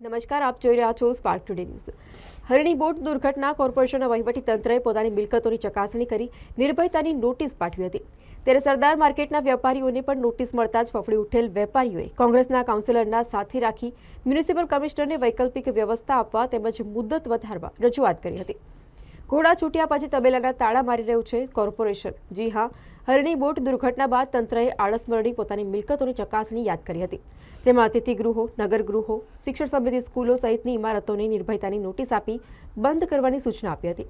નમસ્કાર, આપ જોઈ રહ્યા છો Spark Today News Harni boat દુર્ઘટના કોર્પોરેશનના વહીવટી તંત્રએ પોતાની મિલકતોની ચકાસણી કરી, નિર્ભયતાની નોટિસ પાઠવી હતી. ત્યારે સરદાર માર્કેટના વેપારીઓને પણ નોટિસ મળતા જ ફફડી ઉઠેલ વેપારીઓએ કોંગ્રેસના કાઉન્સિલરના સાથે રાખી મ્યુનિસિપલ કમિશનરને વૈકલ્પિક વ્યવસ્થા આપવા તેમજ મુદ્દત વધારવા રજૂઆત કરી હતી. ઘોડા છૂટ્યા પછી તબેલાના તાળા મારી રહ્યું છે કોર્પોરેશન. જી હા, હરણી બોટ દુર્ઘટના બાદ તંત્રએ આળસમરણી પોતાની મિલકતોની ચકાસણી યાદ કરી હતી. જેમાં અતિથિ ગૃહો નગરગૃહો, શિક્ષણ સમિતિ સ્કૂલો સહિતની ઇમારતોને નિર્ભયતાની નોટિસ આપી બંધ કરવાની સૂચના આપી હતી.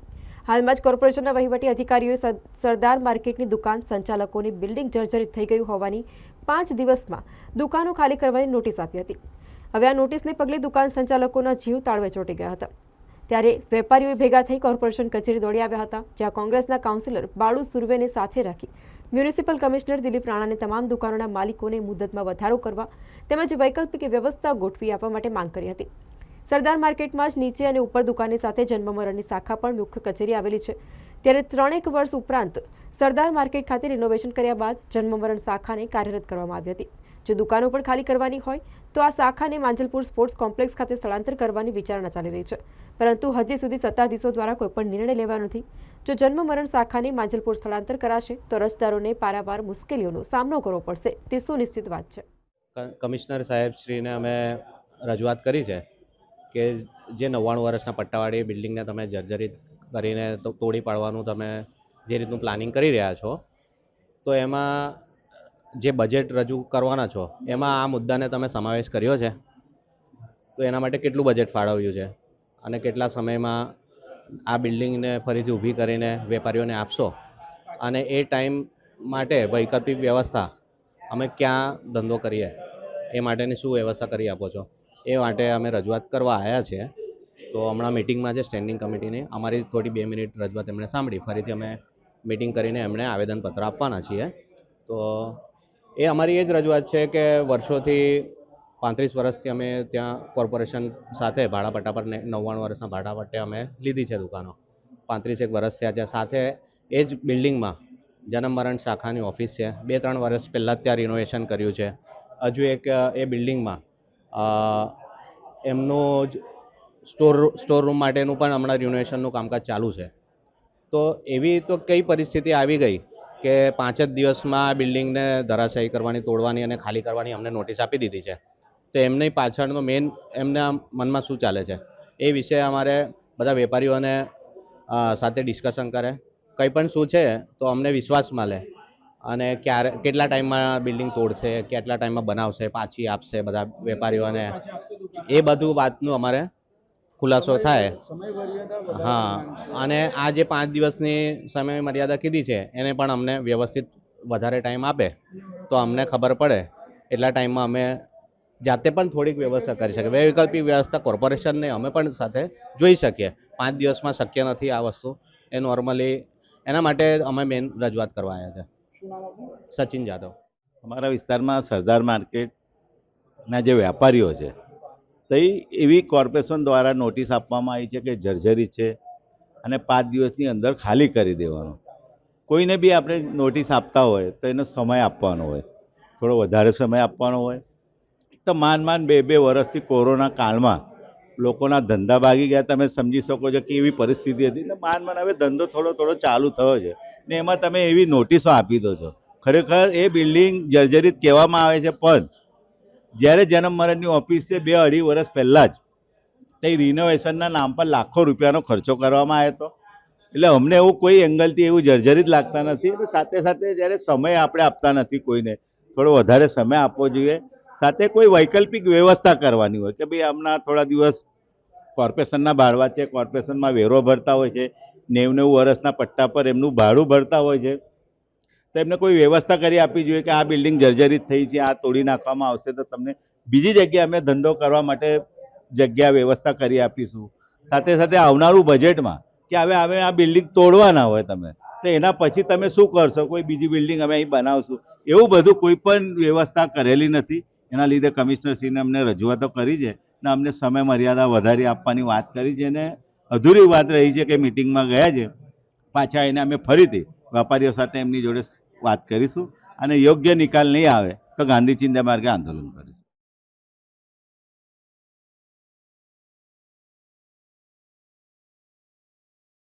હાલમાં જ કોર્પોરેશનના વહીવટી અધિકારીઓએ સરદાર માર્કેટની દુકાન સંચાલકોની બિલ્ડિંગ જર્જરિત થઈ ગયું હોવાની પાંચ દિવસમાં દુકાનો ખાલી કરવાની નોટિસ આપી હતી. હવે આ નોટિસને પગલે દુકાન સંચાલકોના જીવ તાળવે ચોંટી ગયા હતા. ત્યારે વેપારીઓએ ભેગા થઈ કોર્પોરેશન કચેરી દોડી આવ્યા હતા, જ્યાં કોંગ્રેસના કાઉન્સિલર બાળુ સુર્વેને સાથે રાખી મ્યુનિસિપલ કમિશનર દિલીપ રાણાને તમામ દુકાનોના માલિકોને મુદતમાં વધારો કરવા તેમજ વૈકલ્પિક વ્યવસ્થા ગોઠવી આપવા માટે માંગ કરી હતી. સરદાર માર્કેટમાં જ નીચે અને ઉપર દુકાનની સાથે જન્મમરણની શાખા પણ મુખ્ય કચેરી આવેલી છે. ત્યારે ત્રણેક વર્ષ ઉપરાંત સરદાર માર્કેટ ખાતે રિનોવેશન કર્યા બાદ જન્મમરણ શાખાને કાર્યરત કરવામાં આવી હતી. જો દુકાનો પણ ખાલી કરવાની હોય તો આ શાખાને માંજલપુર સ્પોર્ટ્સ કોમ્પ્લેક્સ ખાતે સ્થળાંતર કરવાની વિચારણા ચાલી રહી છે. પરંતુ હજી સુધી સત્તાધીશો દ્વારા કોઈ પણ નિર્ણય લેવા નથી. જો જન્મ મરણ શાખાને માંજલપુર સ્થળાંતર કરાશે, તો રસદારોને પારાવાર મુશ્કેલીઓનો સામનો કરવો પડશે. તે સુનિશ્ચિત વાત છે. કમિશનર કમિશનર સાહેબશ્રીને અમે રજૂઆત કરી છે કે જે નવ્વાણું વર્ષના પટ્ટાવાળી બિલ્ડિંગને તમે જર્જરિત કરીને તોડી પાડવાનું તમે જે રીતનું પ્લાનિંગ કરી રહ્યા છો, તો એમાં જે બજેટ રજૂ કરવાના છો, એમાં આ મુદ્દાને તમે સમાવેશ કર્યો છે? તો એના માટે કેટલું બજેટ ફાળવ્યું છે? અને કેટલા સમયમાં આ બિલ્ડિંગને ફરીથી ઊભી કરીને વેપારીઓને આપશો? અને એ ટાઈમ માટે વૈકલ્પિક વ્યવસ્થા અમે ક્યાં ધંધો કરીએ? એ માટેની શું વ્યવસ્થા કરી આપો છો? એ માટે અમે રજૂઆત કરવા આવ્યા છીએ તો હમણાં મિટિંગમાં છે સ્ટેન્ડિંગ કમિટીની અમારી થોડી બે મિનિટ રજૂઆત એમણે સાંભળી. ફરીથી અમે મિટિંગ કરીને એમણે આવેદનપત્ર આપવાના છીએ. તો એ અમારી એ જ રજૂઆત છે કે વર્ષોથી પાંત્રીસ વર્ષથી અમે ત્યાં કોર્પોરેશન સાથે ભાડાપટ્ટા પર નવ્વાણું વર્ષના ભાડાપટ્ટે અમે લીધી છે દુકાનો. પાંત્રીસેક વર્ષ થયા છે. સાથે એ જ બિલ્ડિંગમાં જન્મ મરણ શાખાની ઓફિસ છે. બે ત્રણ વર્ષ પહેલાં ત્યાં રિનોવેશન કર્યું છે. હજુ એક એ બિલ્ડિંગમાં એમનું જ સ્ટોર સ્ટોર રૂમ માટેનું પણ હમણાં રિનોવેશનનું કામકાજ ચાલુ છે. તો એવી તો કઈ પરિસ્થિતિ આવી ગઈ કે પાંચ જ દિવસમાં બિલ્ડિંગને ધરાશાયી કરવાની, તોડવાની અને ખાલી કરવાની અમને નોટિસ આપી દીધી છે. તો એમની પાછળનો મેઇન એમના મનમાં શું ચાલે છે? એ વિશે અમારે બધા વેપારીઓને સાથે ડિસ્કશન કરે. કંઈ પણ શું છે તો અમને વિશ્વાસમાં લે અને ક્યારે, કેટલા ટાઈમમાં બિલ્ડિંગ તોડશે, કેટલા ટાઈમમાં બનાવશે, પાછી આપશે બધા વેપારીઓને. એ બધું વાતનું અમારે ખુલાસો થાય. હા અને આ જે પાંચ દિવસની સમય મર્યાદા કીધી છે એને પણ અમને વ્યવસ્થિત વધારે ટાઈમ આપે તો અમને ખબર પડે. એટલા ટાઈમમાં અમે જાતે પણ થોડીક વ્યવસ્થા કરી શકીએ. વૈકલ્પિક વ્યવસ્થા કોર્પોરેશનને અમે પણ સાથે જોઈ શકીએ. પાંચ દિવસમાં શક્ય નથી આ વસ્તુ. એ નોર્મલી એના માટે અમે મેન રજૂઆત કરવા આવ્યા છે. સચિન જાદવ. અમારા વિસ્તારમાં સરદાર માર્કેટના જે વેપારીઓ છે તો એવી કોર્પોરેશન દ્વારા નોટિસ આપવામાં આવી છે કે જર્જરી છે અને પાંચ દિવસની અંદર ખાલી કરી દેવાનો. કોઈને બી આપણે નોટિસ આપતા હોય તો એનો સમય આપવાનો હોય. થોડો વધારે સમય આપવાનો હોય. તો માંડ માંડ બે બે વર્ષથી કોરોના કાળમાં લોકોના ધંધા ભાગી ગયા. તમે સમજી શકો છો કે એવી પરિસ્થિતિ હતી તો માન માન હવે ધંધો થોડો થોડો ચાલુ થયો છે ને એમાં તમે એવી નોટિસો આપી દો છો. ખરેખર એ બિલ્ડિંગ જર્જરિત કહેવામાં આવે છે, પણ જ્યારે જન્મ મરણની ઓફિસ છે બે અઢી વર્ષ પહેલાં જ તે રિનોવેશનના નામ પર લાખો રૂપિયાનો ખર્ચો કરવામાં આવ્યો હતો. એટલે અમને એવું કોઈ એંગલથી એવું જર્જરિત લાગતા નથી. અને સાથે સાથે જ્યારે સમય આપણે આપતા નથી કોઈને થોડો વધારે સમય આપવો જોઈએ. સાથે કોઈ વૈકલ્પિક વ્યવસ્થા કરવાની હોય કે ભાઈ હમણાં થોડા દિવસ કોર્પોરેશનના ભાડવા છે કોર્પોરેશનમાં વેરો ભરતા હોય છે નેવું નેવું વર્ષના પટ્ટા પર એમનું ભાડું ભરતા હોય છે. તો એમને કોઈ વ્યવસ્થા કરી આપવી જોઈએ કે આ બિલ્ડિંગ જર્જરિત થઈ છે, આ તોડી નાખવામાં આવશે, તો તમને બીજી જગ્યાએ અમે ધંધો કરવા માટે જગ્યા વ્યવસ્થા કરી આપીશું. સાથે સાથે આવનારું બજેટમાં કે હવે હવે આ બિલ્ડિંગ તોડવાના હોય તમે, તો એના પછી તમે શું કરશો? કોઈ બીજી બિલ્ડિંગ અમે અહીં બનાવશું. એવું બધું કોઈ પણ વ્યવસ્થા કરેલી નથી. એના લીધે કમિશનરશ્રીને અમને રજૂઆતો કરી છે ને અમને સમય મર્યાદા વધારી આપવાની વાત કરી છે ને અધૂરી વાત રહી છે કે મિટિંગમાં ગયા છે. પાછા એને અમે ફરીથી વેપારીઓ સાથે એમની જોડે વાત કરીશું અને યોગ્ય નિકાલ નહીં આવે તો ગાંધી ચિંતા માર્ગે આંદોલન કરીશું.